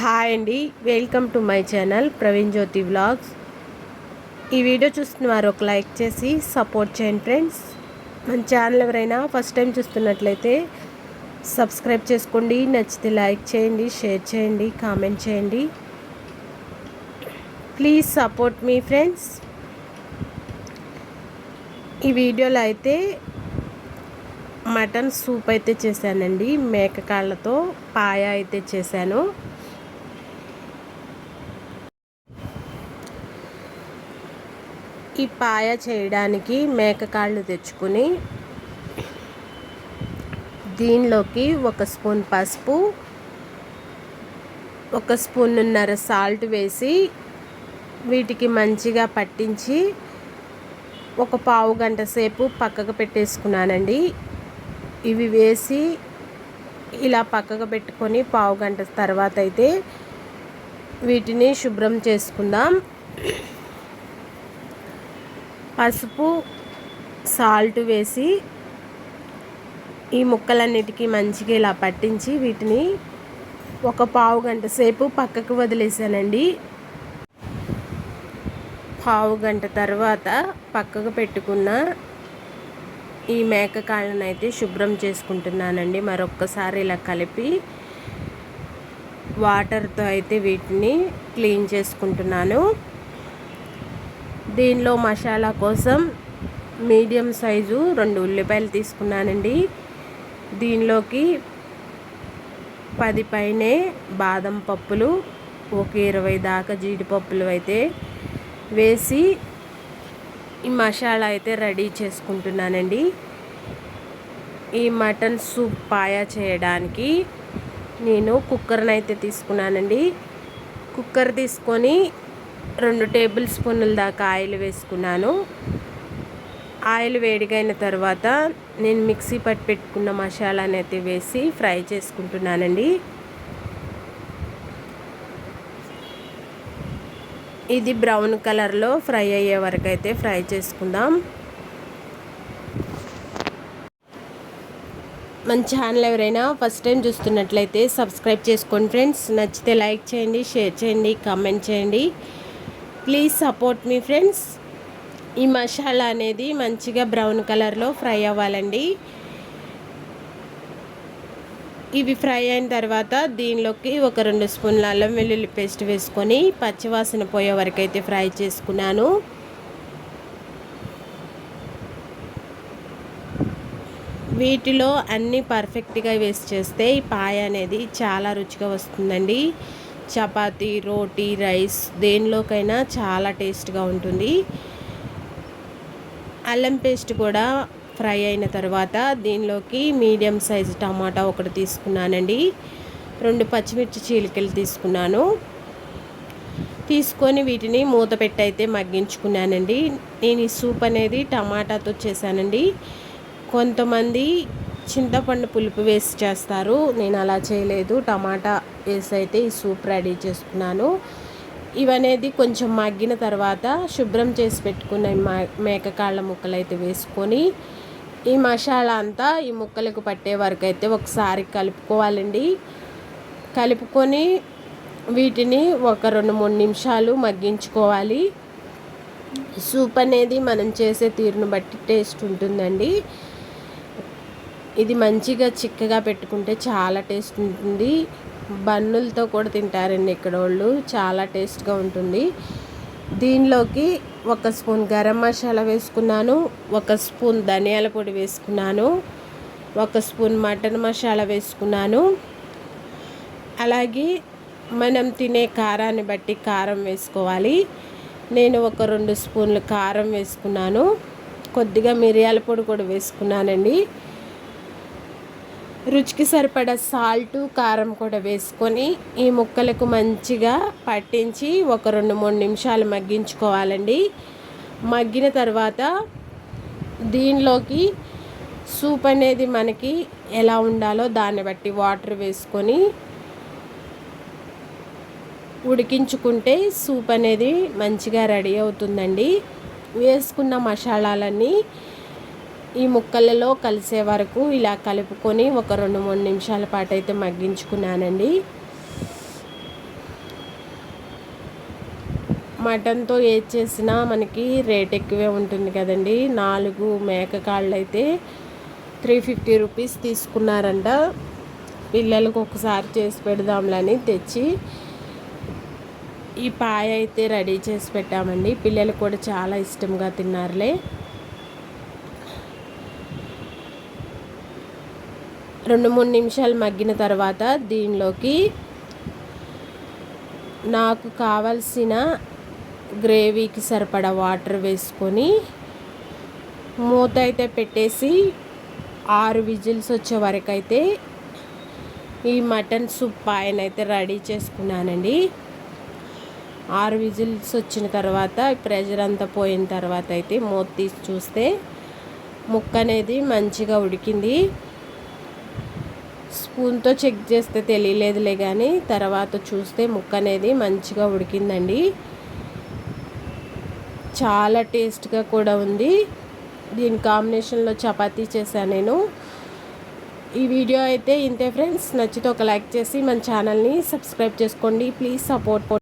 Hi అండి. Welcome to my channel Praveen Jyothi vlogs ఈ video చూస్తున్న వారు ఒక లైక్ చేసి సపోర్ట్ చేయండి ఫ్రెండ్స్ మన ఛానల్ ఎవరైనా ఫస్ట్ టైం చూస్తున్నట్లయితే సబ్స్క్రైబ్ చేసుకోండి నచ్చితే లైక్ చేయండి షేర్ చేయండి కామెంట్ చేయండి. ప్లీజ్ సపోర్ట్ మీ ఫ్రెండ్స్ ఈ వీడియోలో అయితే మటన్ సూప్ అయితే చేశానండి. మేక కాళ్ళతో పాయ అయితే చేశాను. ఈ పాయ చేయడానికి మేక కాళ్ళు తెచ్చుకుని దీనిలోకి ఒక స్పూన్ పసుపు ఒక స్పూన్న్నర సాల్ట్ వేసి వీటికి మంచిగా పట్టించి ఒక పావు గంట సేపు పక్కకు పెట్టేసుకున్నానండి. ఇవి వేసి ఇలా పక్కకు పెట్టుకొని పావు గంట తర్వాత అయితే వీటిని శుభ్రం చేసుకుందాం. పసుపు సాల్ట్ వేసి ఈ ముక్కలన్నిటికీ మంచిగా ఇలా పట్టించి వీటిని ఒక పావు గంట సేపు పక్కకు వదిలేసానండి. పావు గంట తర్వాత పక్కకు పెట్టుకున్న ఈ మేక కాళ్ళను అయితే శుభ్రం చేసుకుంటున్నానండి. మరొక్కసారి ఇలా కలిపి వాటర్తో అయితే వీటిని క్లీన్ చేసుకుంటున్నాను. దీనిలో మసాలా కోసం మీడియం సైజు రెండు ఉల్లిపాయలు తీసుకున్నానండి. దీనిలోకి పది పైనే బాదం పప్పులు ఒక ఇరవై దాకా జీడిపప్పులు అయితే వేసి ఈ మసాలా అయితే రెడీ చేసుకుంటున్నానండి. ఈ మటన్ సూప్ పాయా చేయడానికి నేను కుక్కర్ని అయితే తీసుకున్నానండి. కుక్కర్ తీసుకొని రెండు టేబుల్ స్పూన్ల దాకా ఆయిల్ వేసుకున్నాను. ఆయిల్ వేడిగైన తర్వాత నేను మిక్సీ పట్టి పెట్టుకున్న మసాలాని అయితే వేసి ఫ్రై చేసుకుంటున్నానండి. ఇది బ్రౌన్ కలర్లో ఫ్రై అయ్యే వరకు అయితే ఫ్రై చేసుకుందాం. మన ఛానల్ ఎవరైనా ఫస్ట్ టైం చూస్తున్నట్లయితే సబ్స్క్రైబ్ చేసుకోండి ఫ్రెండ్స్. నచ్చితే లైక్ చేయండి షేర్ చేయండి కామెంట్ చేయండి. ప్లీజ్ సపోర్ట్ మీ ఫ్రెండ్స్. ఈ మసాలా అనేది మంచిగా బ్రౌన్ కలర్లో ఫ్రై అవ్వాలండి. ఇవి ఫ్రై అయిన తర్వాత దీనిలోకి ఒక రెండు స్పూన్ల అల్లం వెల్లుల్లి పేస్ట్ వేసుకొని పచ్చివాసన పోయే వరకు అయితే ఫ్రై చేసుకున్నాను. వీటిలో అన్నీ పర్ఫెక్ట్గా వేసి చేస్తే ఈ పాయ అనేది చాలా రుచిగా వస్తుందండి. చపాతి రోటీ రైస్ దేనిలోకైనా చాలా టేస్ట్గా ఉంటుంది. అల్లం పేస్ట్ కూడా ఫ్రై అయిన తర్వాత దీనిలోకి మీడియం సైజు టమాటా ఒకటి తీసుకున్నానండి. రెండు పచ్చిమిర్చి చీలికలు తీసుకున్నాను. తీసుకొని వీటిని మూత పెట్టి అయితే మగ్గించుకున్నానండి. నేను ఈ సూప్ అనేది టమాటాతో చేశానండి. కొంతమంది చింతపండు పులుపు వేసి చేస్తారు. నేను అలా చేయలేదు. టమాటా వేసి అయితే ఈ సూప్ రెడీ చేసుకున్నాను ఇవనేది కొంచెం మగ్గిన తర్వాత శుభ్రం చేసి పెట్టుకున్న మేక కాళ్ళ ముక్కలు అయితే వేసుకొని ఈ మసాలా అంతా ఈ ముక్కలకు పట్టే వరకు అయితే ఒకసారి కలుపుకోవాలండి. కలుపుకొని వీటిని ఒక రెండు మూడు నిమిషాలు మగ్గించుకోవాలి. సూప్ అనేది మనం చేసే తీరును బట్టి టేస్ట్ ఉంటుందండి. ఇది మంచిగా చిక్కగా పెట్టుకుంటే చాలా టేస్ట్ ఉంటుంది. బన్నులతో కూడా తింటారండి ఇక్కడ వాళ్ళు చాలా టేస్ట్గా ఉంటుంది. దీనిలోకి ఒక స్పూన్ గరం మసాలా వేసుకున్నాను ఒక స్పూన్ ధనియాల పొడి వేసుకున్నాను ఒక స్పూన్ మటన్ మసాలా వేసుకున్నాను. అలాగే మనం తినే కారాన్ని బట్టి కారం వేసుకోవాలి. నేను ఒక రెండు స్పూన్లు కారం వేసుకున్నాను. కొద్దిగా మిరియాల పొడి కూడా వేసుకున్నానండి. రుచికి సరిపడ సాల్ట్ కారం కూడా వేసుకొని ఈ ముక్కలకు మంచిగా పట్టించి ఒక రెండు మూడు నిమిషాలు మగ్గించుకోవాలండి. మగ్గిన తర్వాత దీనిలోకి సూప్ అనేది మనకి ఎలా ఉండాలో దాన్ని బట్టి వాటర్ వేసుకొని ఉడికించుకుంటే సూప్ అనేది మంచిగా రెడీ అవుతుందండి. వేసుకున్న మసాలాలన్నీ ఈ ముక్కలలో కలిసే వరకు ఇలా కలుపుకొని ఒక రెండు మూడు నిమిషాల పాటు అయితే మగ్గించుకున్నానండి. మటన్తో ఏది చేసినా మనకి రేట్ ఎక్కువే ఉంటుంది కదండి. నాలుగు మేక కాళ్ళు అయితే త్రీ ఫిఫ్టీ రూపీస్ తీసుకున్నారంట. పిల్లలకు ఒకసారి చేసి పెడదాంలని తెచ్చి ఈ పాయ అయితే రెడీ చేసి పెట్టామండి. పిల్లలు కూడా చాలా ఇష్టంగా తిన్నారులే. రెండు మూడు నిమిషాలు మగ్గిన తర్వాత దీనిలోకి నాకు కావలసిన గ్రేవీకి సరిపడా వాటర్ వేసుకొని మూత అయితే పెట్టేసి ఆరు విజిల్స్ వచ్చే వరకు అయితే ఈ మటన్ సూప్ ఆయన అయితే రెడీ చేసుకున్నానండి. ఆరు విజిల్స్ వచ్చిన తర్వాత ప్రెషర్ అంతా పోయిన తర్వాత అయితే మూత తీసి చూస్తే ముక్క అనేది మంచిగా ఉడికింది. స్పూన్తో చెక్ చేస్తే తెలియలేదులే కానీ తర్వాత చూస్తే ముక్క అనేది మంచిగా ఉడికిందండి. చాలా టేస్ట్గా కూడా ఉంది. దీని కాంబినేషన్లో చపాతీ చేశాను నేను. ఈ వీడియో అయితే ఇంతే ఫ్రెండ్స్. నచ్చితే ఒక లైక్ చేసి మన ఛానల్ని సబ్స్క్రైబ్ చేసుకోండి. Please support